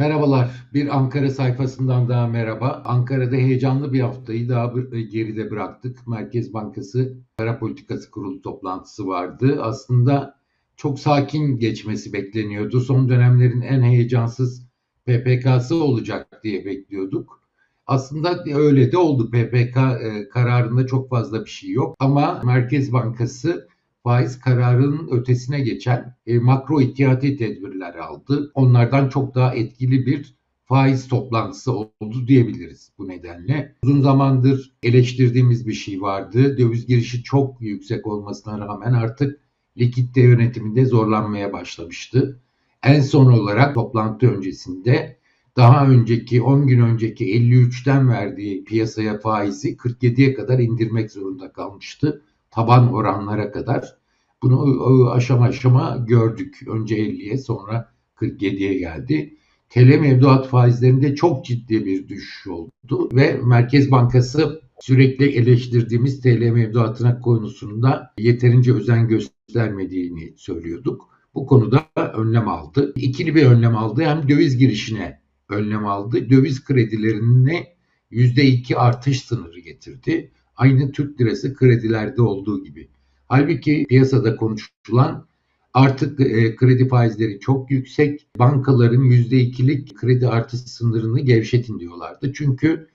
Merhabalar. Bir Ankara sayfasından daha merhaba. Ankara'da heyecanlı bir haftayı daha geride bıraktık. Merkez Bankası Para Politikası Kurulu toplantısı vardı. Aslında çok sakin geçmesi bekleniyordu. Son dönemlerin en heyecansız PPK'sı olacak diye bekliyorduk. Aslında öyle de oldu. PPK e, kararında çok fazla bir şey yok. Ama Merkez Bankası faiz kararının ötesine geçen e, makro ihtiyati tedbirler aldı. Onlardan çok daha etkili bir faiz toplantısı oldu diyebiliriz bu nedenle. Uzun zamandır eleştirdiğimiz bir şey vardı. Döviz girişi çok yüksek olmasına rağmen artık likitte yönetiminde zorlanmaya başlamıştı. En son olarak toplantı öncesinde daha önceki 10 gün önceki 53'ten verdiği piyasaya faizi 47'ye kadar indirmek zorunda kalmıştı taban oranlara kadar. Bunu aşama aşama gördük. Önce 50'ye sonra 47'ye geldi. TL mevduat faizlerinde çok ciddi bir düşüş oldu ve Merkez Bankası sürekli eleştirdiğimiz TL mevduatına konusunda yeterince özen göstermediğini söylüyorduk. Bu konuda önlem aldı. İkili bir önlem aldı. Hem döviz girişine önlem aldı. Döviz kredilerine %2 artış sınırı getirdi. Aynı Türk lirası kredilerde olduğu gibi. Halbuki piyasada konuşulan artık e, kredi faizleri çok yüksek. Bankaların %2'lik kredi artış sınırını gevşetin diyorlardı. Çünkü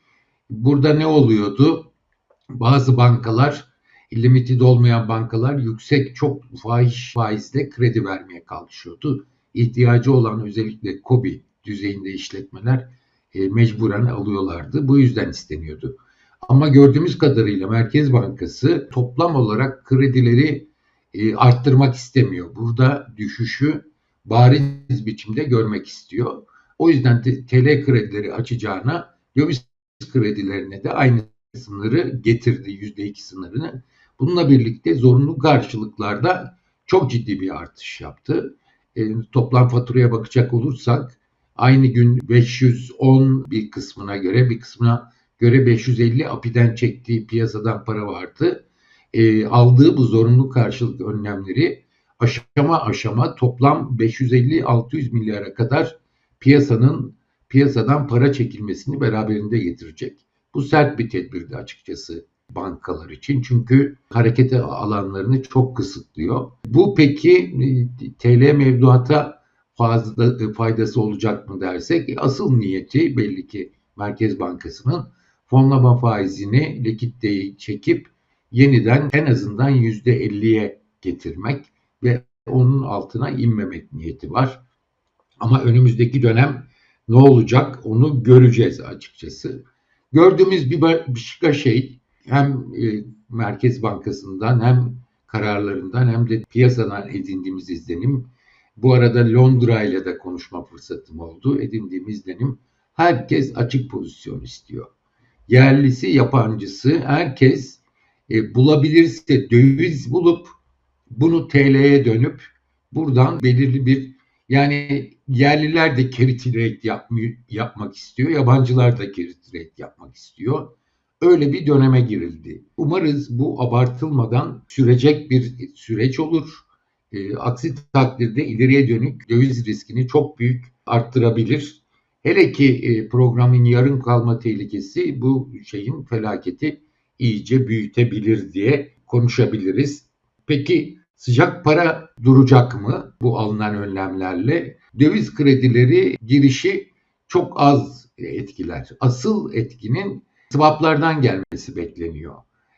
burada ne oluyordu? Bazı bankalar limited olmayan bankalar yüksek çok fahiş faizle kredi vermeye kalkışıyordu. İhtiyacı olan özellikle KOBİ düzeyinde işletmeler e, mecburen alıyorlardı. Bu yüzden isteniyordu. Ama gördüğümüz kadarıyla Merkez Bankası toplam olarak kredileri e, arttırmak istemiyor. Burada düşüşü bariz biçimde görmek istiyor. O yüzden TL kredileri açacağına döviz kredilerine de aynı sınırı getirdi %2 sınırını. Bununla birlikte zorunlu karşılıklarda çok ciddi bir artış yaptı. E, toplam faturaya bakacak olursak aynı gün 510 bir kısmına göre bir kısmına göre 550 API'den çektiği piyasadan para vardı. E, aldığı bu zorunlu karşılık önlemleri aşama aşama toplam 550-600 milyara kadar piyasanın piyasadan para çekilmesini beraberinde getirecek. Bu sert bir tedbirdi açıkçası bankalar için. Çünkü hareket alanlarını çok kısıtlıyor. Bu peki e, TL mevduata fazla faydası olacak mı dersek asıl niyeti belli ki Merkez Bankası'nın fonlama faizini likiditeyi çekip yeniden en azından %50'ye getirmek ve onun altına inmemek niyeti var. Ama önümüzdeki dönem ne olacak onu göreceğiz açıkçası. Gördüğümüz bir başka şey hem e, Merkez Bankası'ndan hem kararlarından hem de piyasadan edindiğimiz izlenim. Bu arada Londra ile de konuşma fırsatım oldu. Edindiğimiz izlenim herkes açık pozisyon istiyor yerlisi yabancısı herkes e, bulabilirse döviz bulup bunu TL'ye dönüp buradan belirli bir yani yerliler de carry trade yapmıyor, yapmak istiyor, yabancılar da carry trade yapmak istiyor. Öyle bir döneme girildi. Umarız bu abartılmadan sürecek bir süreç olur. E, aksi takdirde ileriye dönük döviz riskini çok büyük arttırabilir. Hele ki e, programın yarım kalma tehlikesi bu şeyin felaketi iyice büyütebilir diye konuşabiliriz. Peki sıcak para duracak mı bu alınan önlemlerle? Döviz kredileri girişi çok az etkiler. Asıl etkinin swaplardan gelmesi bekleniyor.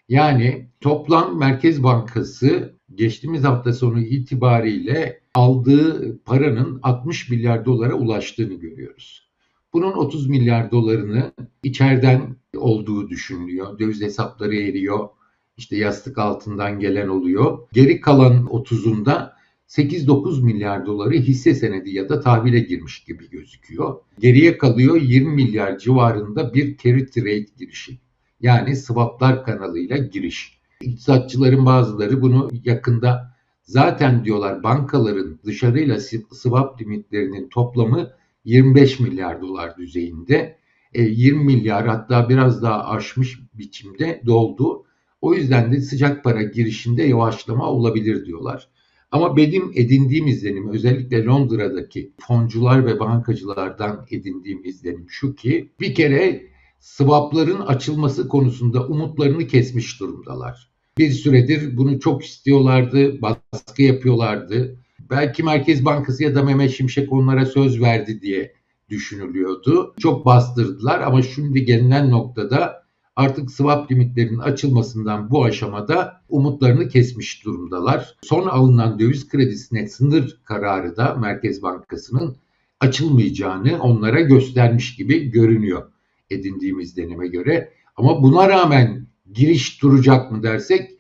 Yani toplam Merkez Bankası geçtiğimiz hafta sonu itibariyle aldığı paranın 60 milyar dolara ulaştığını görüyoruz. Bunun 30 milyar dolarını içeriden olduğu düşünülüyor. Döviz hesapları eriyor. İşte yastık altından gelen oluyor. Geri kalan 30'unda 8-9 milyar doları hisse senedi ya da tahvile girmiş gibi gözüküyor. Geriye kalıyor 20 milyar civarında bir carry trade girişi. Yani swaplar kanalıyla giriş. İktisatçıların bazıları bunu yakında zaten diyorlar bankaların dışarıyla swap limitlerinin toplamı 25 milyar dolar düzeyinde. 20 e, milyar hatta biraz daha aşmış biçimde doldu. O yüzden de sıcak para girişinde yavaşlama olabilir diyorlar. Ama benim edindiğim izlenim özellikle Londra'daki foncular ve bankacılardan edindiğim izlenim şu ki bir kere swapların açılması konusunda umutlarını kesmiş durumdalar. Bir süredir bunu çok istiyorlardı, baskı yapıyorlardı. Belki Merkez Bankası ya da Mehmet Şimşek onlara söz verdi diye düşünülüyordu. Çok bastırdılar ama şimdi gelinen noktada artık swap limitlerinin açılmasından bu aşamada umutlarını kesmiş durumdalar. Son alınan döviz kredisine sınır kararı da Merkez Bankası'nın açılmayacağını onlara göstermiş gibi görünüyor edindiğimiz deneme göre. Ama buna rağmen giriş duracak mı dersek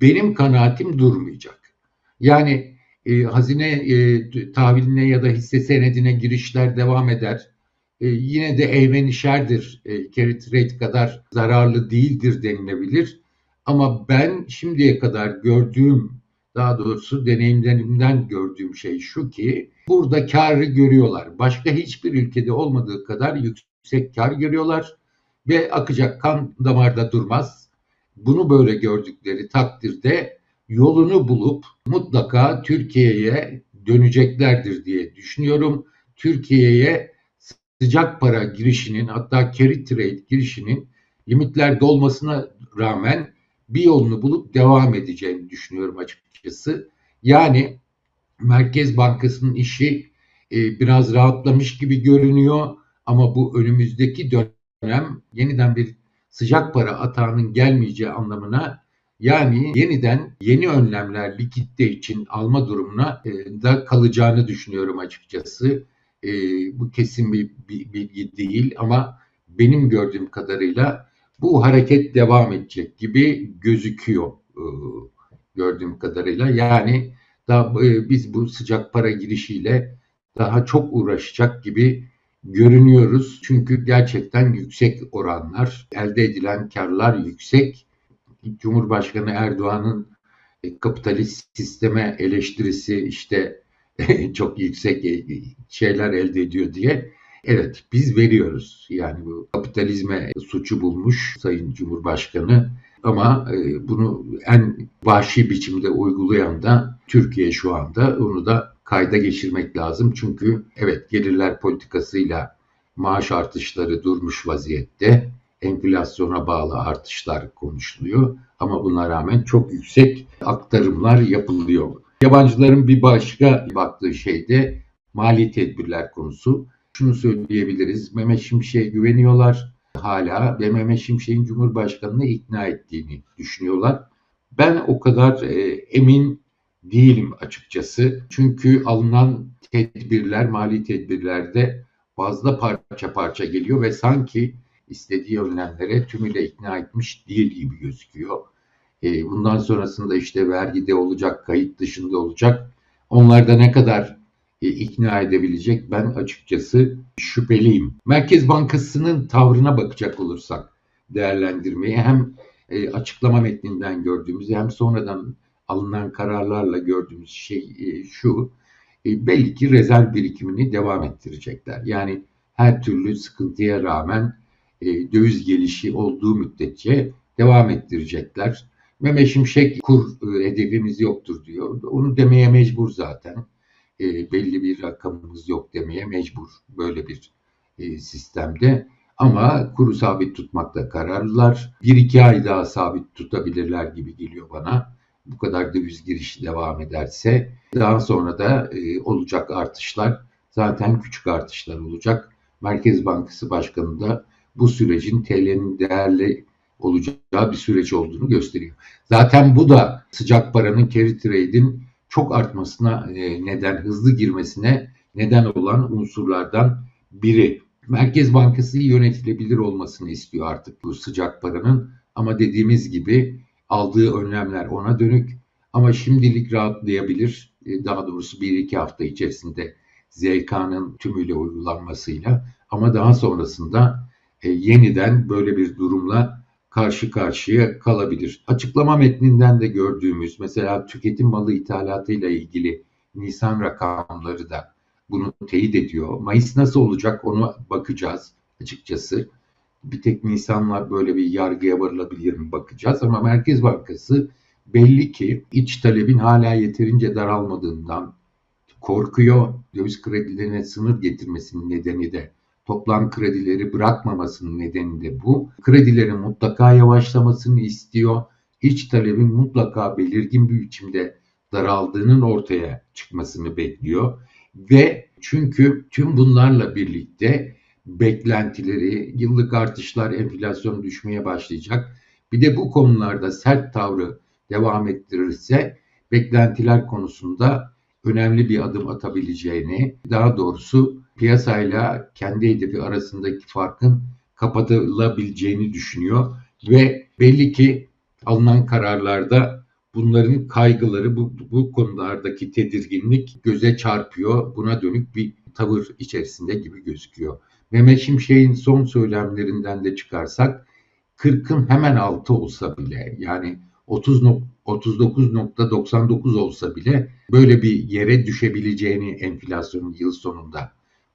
benim kanaatim durmayacak. Yani e, hazine e, tahviline ya da hisse senedine girişler devam eder. E, yine de eğmenişerdir. E, carry kadar zararlı değildir denilebilir. Ama ben şimdiye kadar gördüğüm, daha doğrusu deneyimlerimden gördüğüm şey şu ki burada karı görüyorlar. Başka hiçbir ülkede olmadığı kadar yüksek kar görüyorlar ve akacak kan damarda durmaz. Bunu böyle gördükleri takdirde yolunu bulup mutlaka Türkiye'ye döneceklerdir diye düşünüyorum. Türkiye'ye sıcak para girişinin hatta carry trade girişinin limitler dolmasına rağmen bir yolunu bulup devam edeceğini düşünüyorum açıkçası. Yani Merkez Bankası'nın işi e, biraz rahatlamış gibi görünüyor ama bu önümüzdeki dönem yeniden bir sıcak para atağının gelmeyeceği anlamına yani yeniden yeni önlemler likitte için alma durumuna e, da kalacağını düşünüyorum açıkçası. E, bu kesin bir, bir bilgi değil ama benim gördüğüm kadarıyla bu hareket devam edecek gibi gözüküyor e, gördüğüm kadarıyla. Yani daha e, biz bu sıcak para girişiyle daha çok uğraşacak gibi görünüyoruz. Çünkü gerçekten yüksek oranlar, elde edilen karlar yüksek. Cumhurbaşkanı Erdoğan'ın e, kapitalist sisteme eleştirisi işte çok yüksek e, şeyler elde ediyor diye. Evet biz veriyoruz. Yani bu kapitalizme suçu bulmuş Sayın Cumhurbaşkanı ama e, bunu en vahşi biçimde uygulayan da Türkiye şu anda. Onu da kayda geçirmek lazım. Çünkü evet gelirler politikasıyla maaş artışları durmuş vaziyette. Enflasyona bağlı artışlar konuşuluyor. Ama buna rağmen çok yüksek aktarımlar yapılıyor. Yabancıların bir başka baktığı şey de mali tedbirler konusu. Şunu söyleyebiliriz. Mehmet Şimşek'e güveniyorlar hala ve Mehmet Şimşek'in Cumhurbaşkanı'nı ikna ettiğini düşünüyorlar. Ben o kadar e, emin değilim açıkçası. Çünkü alınan tedbirler, mali tedbirlerde fazla parça parça geliyor ve sanki istediği önlemlere tümüyle ikna etmiş değil gibi gözüküyor. E, bundan sonrasında işte vergide olacak, kayıt dışında olacak. Onlarda ne kadar e, ikna edebilecek ben açıkçası şüpheliyim. Merkez Bankası'nın tavrına bakacak olursak değerlendirmeyi hem e, açıklama metninden gördüğümüz hem sonradan alınan kararlarla gördüğümüz şey e, şu. E, belli ki rezerv birikimini devam ettirecekler. Yani her türlü sıkıntıya rağmen e, döviz gelişi olduğu müddetçe devam ettirecekler. Mehmet Şimşek kur e, hedefimiz yoktur diyor. Onu demeye mecbur zaten. E, belli bir rakamımız yok demeye mecbur böyle bir e, sistemde. Ama kuru sabit tutmakta kararlılar. Bir iki ay daha sabit tutabilirler gibi geliyor bana. Bu kadar döviz girişi devam ederse daha sonra da e, olacak artışlar zaten küçük artışlar olacak. Merkez Bankası Başkanı da bu sürecin TL'nin değerli olacağı bir süreç olduğunu gösteriyor. Zaten bu da sıcak paranın carry trade'in çok artmasına e, neden, hızlı girmesine neden olan unsurlardan biri. Merkez Bankası yönetilebilir olmasını istiyor artık bu sıcak paranın ama dediğimiz gibi aldığı önlemler ona dönük ama şimdilik rahatlayabilir. E, daha doğrusu bir iki hafta içerisinde ZK'nın tümüyle uygulanmasıyla ama daha sonrasında e, yeniden böyle bir durumla karşı karşıya kalabilir. Açıklama metninden de gördüğümüz mesela tüketim malı ithalatıyla ilgili Nisan rakamları da bunu teyit ediyor. Mayıs nasıl olacak onu bakacağız açıkçası. Bir tek Nisan'la böyle bir yargıya varılabilir mi bakacağız ama Merkez Bankası belli ki iç talebin hala yeterince daralmadığından korkuyor. Döviz kredilerine sınır getirmesinin nedeni de toplam kredileri bırakmamasının nedeni de bu. Kredilerin mutlaka yavaşlamasını istiyor. İç talebin mutlaka belirgin bir biçimde daraldığının ortaya çıkmasını bekliyor. Ve çünkü tüm bunlarla birlikte beklentileri, yıllık artışlar, enflasyon düşmeye başlayacak. Bir de bu konularda sert tavrı devam ettirirse beklentiler konusunda önemli bir adım atabileceğini, daha doğrusu piyasayla kendi hedefi arasındaki farkın kapatılabileceğini düşünüyor ve belli ki alınan kararlarda bunların kaygıları, bu, bu konulardaki tedirginlik göze çarpıyor. Buna dönük bir tavır içerisinde gibi gözüküyor. Mehmet Şimşek'in son söylemlerinden de çıkarsak 40'ın hemen altı olsa bile yani 30 39.99 olsa bile böyle bir yere düşebileceğini enflasyonun yıl sonunda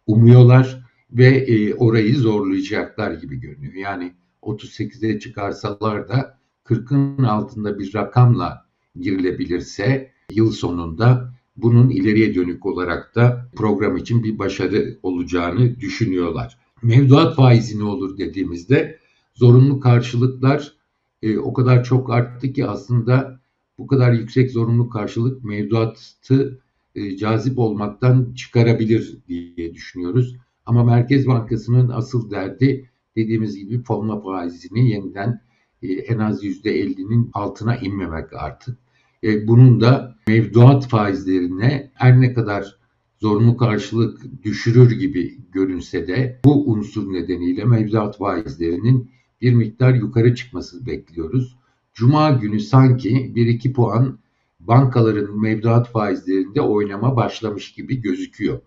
umuyorlar ve e, orayı zorlayacaklar gibi görünüyor. Yani 38'e çıkarsalar da 40'ın altında bir rakamla girilebilirse yıl sonunda bunun ileriye dönük olarak da program için bir başarı olacağını düşünüyorlar. Mevduat faizi ne olur dediğimizde zorunlu karşılıklar e, o kadar çok arttı ki aslında bu kadar yüksek zorunlu karşılık mevduatı e, cazip olmaktan çıkarabilir diye düşünüyoruz. Ama Merkez Bankası'nın asıl derdi dediğimiz gibi fonla faizini yeniden e, en az %50'nin altına inmemek artık. E, bunun da mevduat faizlerine her ne kadar zorunlu karşılık düşürür gibi görünse de bu unsur nedeniyle mevduat faizlerinin bir miktar yukarı çıkması bekliyoruz. Cuma günü sanki 1-2 puan bankaların mevduat faizlerinde oynama başlamış gibi gözüküyor.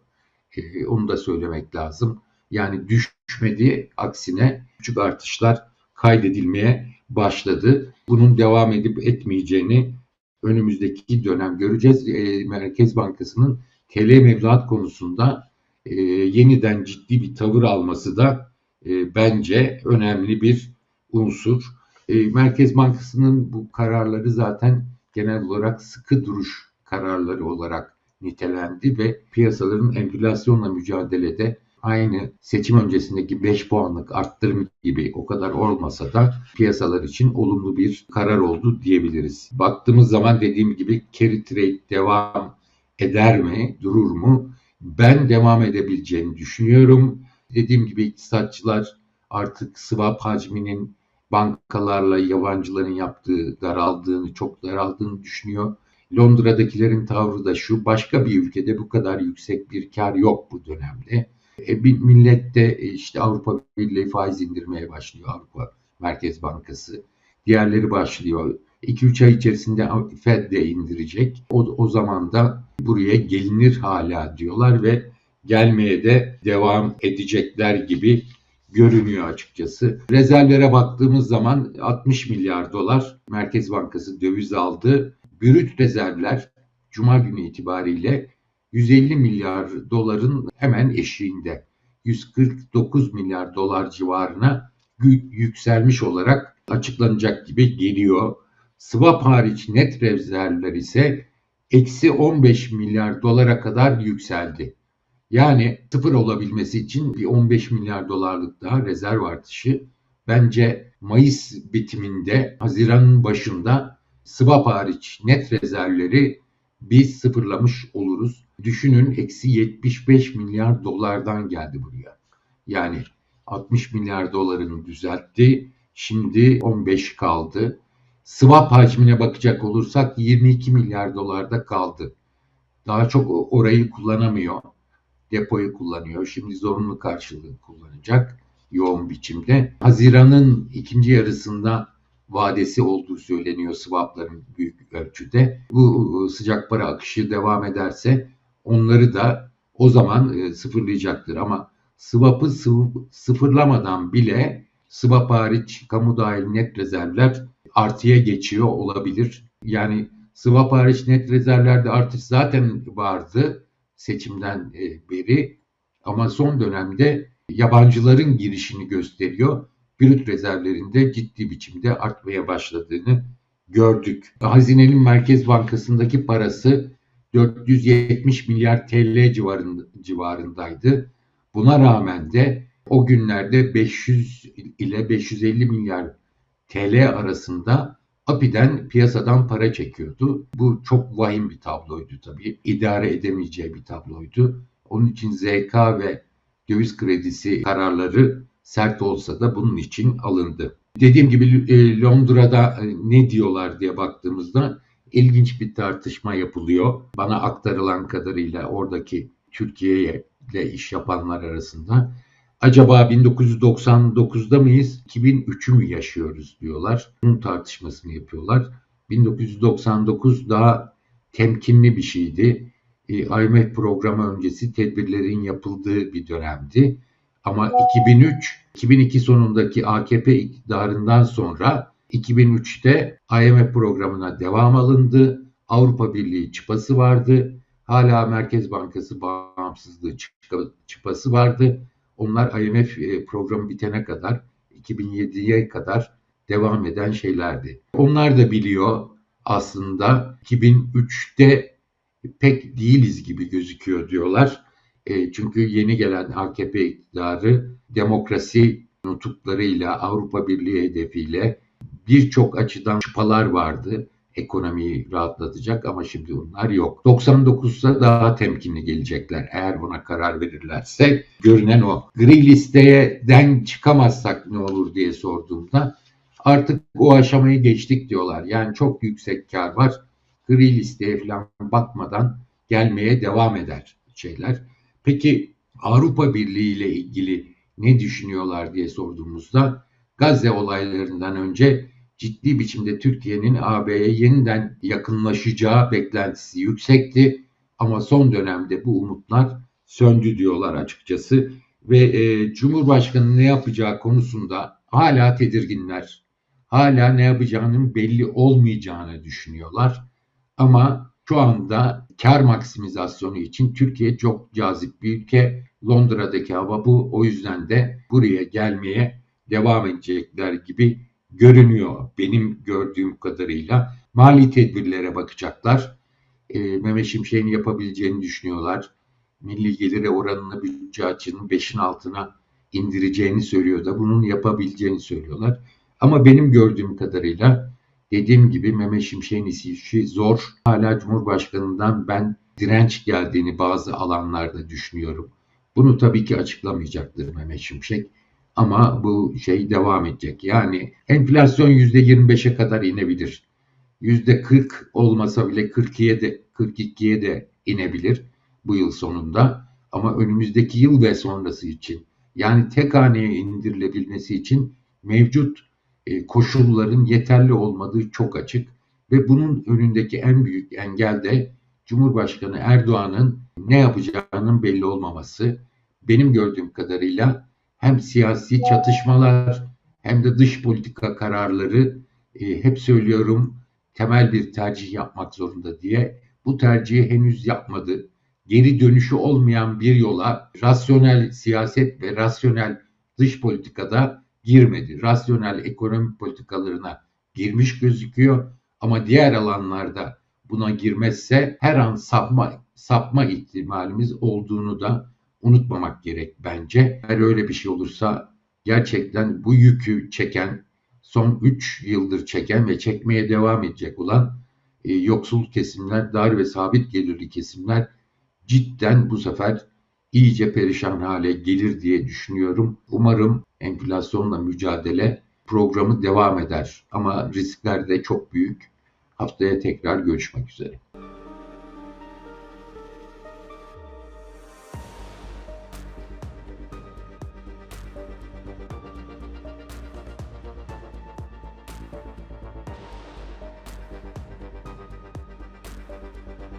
Ee, onu da söylemek lazım. Yani düşmedi, aksine küçük artışlar kaydedilmeye başladı. Bunun devam edip etmeyeceğini önümüzdeki dönem göreceğiz. E, Merkez Bankası'nın TL mevduat konusunda e, yeniden ciddi bir tavır alması da e, bence önemli bir unsur. E, Merkez Bankası'nın bu kararları zaten genel olarak sıkı duruş kararları olarak nitelendi ve piyasaların enflasyonla mücadelede aynı seçim öncesindeki 5 puanlık arttırım gibi o kadar olmasa da piyasalar için olumlu bir karar oldu diyebiliriz. Baktığımız zaman dediğim gibi carry trade devam eder mi, durur mu? Ben devam edebileceğini düşünüyorum. Dediğim gibi iktisatçılar artık swap hacminin bankalarla yabancıların yaptığı daraldığını, çok daraldığını düşünüyor. Londra'dakilerin tavrı da şu, başka bir ülkede bu kadar yüksek bir kar yok bu dönemde. E, bir millette e, işte Avrupa Birliği faiz indirmeye başlıyor Avrupa Merkez Bankası. Diğerleri başlıyor. 2-3 ay içerisinde Fed de indirecek. O, o zaman da buraya gelinir hala diyorlar ve gelmeye de devam edecekler gibi görünüyor açıkçası. Rezervlere baktığımız zaman 60 milyar dolar Merkez Bankası döviz aldı. Brüt rezervler Cuma günü itibariyle 150 milyar doların hemen eşiğinde. 149 milyar dolar civarına yükselmiş olarak açıklanacak gibi geliyor. Swap hariç net rezervler ise eksi 15 milyar dolara kadar yükseldi. Yani sıfır olabilmesi için bir 15 milyar dolarlık daha rezerv artışı bence Mayıs bitiminde Haziran'ın başında swap hariç net rezervleri biz sıfırlamış oluruz. Düşünün eksi 75 milyar dolardan geldi buraya. Yani 60 milyar dolarını düzeltti. Şimdi 15 kaldı. Swap hacmine bakacak olursak 22 milyar dolarda kaldı. Daha çok orayı kullanamıyor depoyu kullanıyor. Şimdi zorunlu karşılığı kullanacak yoğun biçimde. Haziran'ın ikinci yarısında vadesi olduğu söyleniyor swapların büyük ölçüde. Bu sıcak para akışı devam ederse onları da o zaman e, sıfırlayacaktır. Ama swap'ı sıfırlamadan bile swap hariç kamu dahil net rezervler artıya geçiyor olabilir. Yani swap hariç net rezervlerde artış zaten vardı seçimden e, beri ama son dönemde yabancıların girişini gösteriyor. Brüt rezervlerinde ciddi biçimde artmaya başladığını gördük. Hazinenin Merkez Bankası'ndaki parası 470 milyar TL civarında, civarındaydı. Buna rağmen de o günlerde 500 ile 550 milyar TL arasında APİ'den piyasadan para çekiyordu. Bu çok vahim bir tabloydu tabii. İdare edemeyeceği bir tabloydu. Onun için ZK ve döviz kredisi kararları sert olsa da bunun için alındı. Dediğim gibi e, Londra'da e, ne diyorlar diye baktığımızda ilginç bir tartışma yapılıyor. Bana aktarılan kadarıyla oradaki Türkiye ile iş yapanlar arasında. Acaba 1999'da mıyız, 2003'ü mü yaşıyoruz diyorlar. Bunun tartışmasını yapıyorlar. 1999 daha temkinli bir şeydi. E, IMF programı öncesi tedbirlerin yapıldığı bir dönemdi. Ama 2003, 2002 sonundaki AKP iktidarından sonra 2003'te IMF programına devam alındı. Avrupa Birliği çıpası vardı. Hala Merkez Bankası bağımsızlığı çıpası vardı. Onlar IMF e, programı bitene kadar 2007'ye kadar devam eden şeylerdi. Onlar da biliyor aslında 2003'te pek değiliz gibi gözüküyor diyorlar. E, çünkü yeni gelen AKP iktidarı demokrasi nutuklarıyla, Avrupa Birliği hedefiyle birçok açıdan çıpalar vardı ekonomiyi rahatlatacak ama şimdi bunlar yok. 99'da daha temkinli gelecekler eğer ona karar verirlerse. Görünen o. Gri listeden çıkamazsak ne olur diye sorduğumda artık o aşamayı geçtik diyorlar. Yani çok yüksek kar var. Gri listeye falan bakmadan gelmeye devam eder şeyler. Peki Avrupa Birliği ile ilgili ne düşünüyorlar diye sorduğumuzda Gazze olaylarından önce ciddi biçimde Türkiye'nin AB'ye yeniden yakınlaşacağı beklentisi yüksekti. Ama son dönemde bu umutlar söndü diyorlar açıkçası. Ve e, Cumhurbaşkanı ne yapacağı konusunda hala tedirginler. Hala ne yapacağının belli olmayacağını düşünüyorlar. Ama şu anda kar maksimizasyonu için Türkiye çok cazip bir ülke. Londra'daki hava bu. O yüzden de buraya gelmeye devam edecekler gibi görünüyor benim gördüğüm kadarıyla. Mali tedbirlere bakacaklar. E, Mehmet Şimşek'in yapabileceğini düşünüyorlar. Milli gelire oranını bütçe açının 5'in altına indireceğini söylüyor da bunun yapabileceğini söylüyorlar. Ama benim gördüğüm kadarıyla dediğim gibi Mehmet Şimşek'in işi zor. Hala Cumhurbaşkanı'ndan ben direnç geldiğini bazı alanlarda düşünüyorum. Bunu tabii ki açıklamayacaktır Mehmet Şimşek. Ama bu şey devam edecek. Yani enflasyon %25'e kadar inebilir. %40 olmasa bile 42'ye de 42'ye de inebilir bu yıl sonunda. Ama önümüzdeki yıl ve sonrası için yani tek haneye indirilebilmesi için mevcut e, koşulların yeterli olmadığı çok açık ve bunun önündeki en büyük engel de Cumhurbaşkanı Erdoğan'ın ne yapacağının belli olmaması. Benim gördüğüm kadarıyla hem siyasi çatışmalar hem de dış politika kararları e, hep söylüyorum temel bir tercih yapmak zorunda diye bu tercihi henüz yapmadı. Geri dönüşü olmayan bir yola rasyonel siyaset ve rasyonel dış politikada girmedi. Rasyonel ekonomi politikalarına girmiş gözüküyor ama diğer alanlarda buna girmezse her an sapma sapma ihtimalimiz olduğunu da unutmamak gerek bence. Eğer öyle bir şey olursa gerçekten bu yükü çeken, son 3 yıldır çeken ve çekmeye devam edecek olan e, yoksul kesimler, dar ve sabit gelirli kesimler cidden bu sefer iyice perişan hale gelir diye düşünüyorum. Umarım enflasyonla mücadele programı devam eder ama riskler de çok büyük. Haftaya tekrar görüşmek üzere.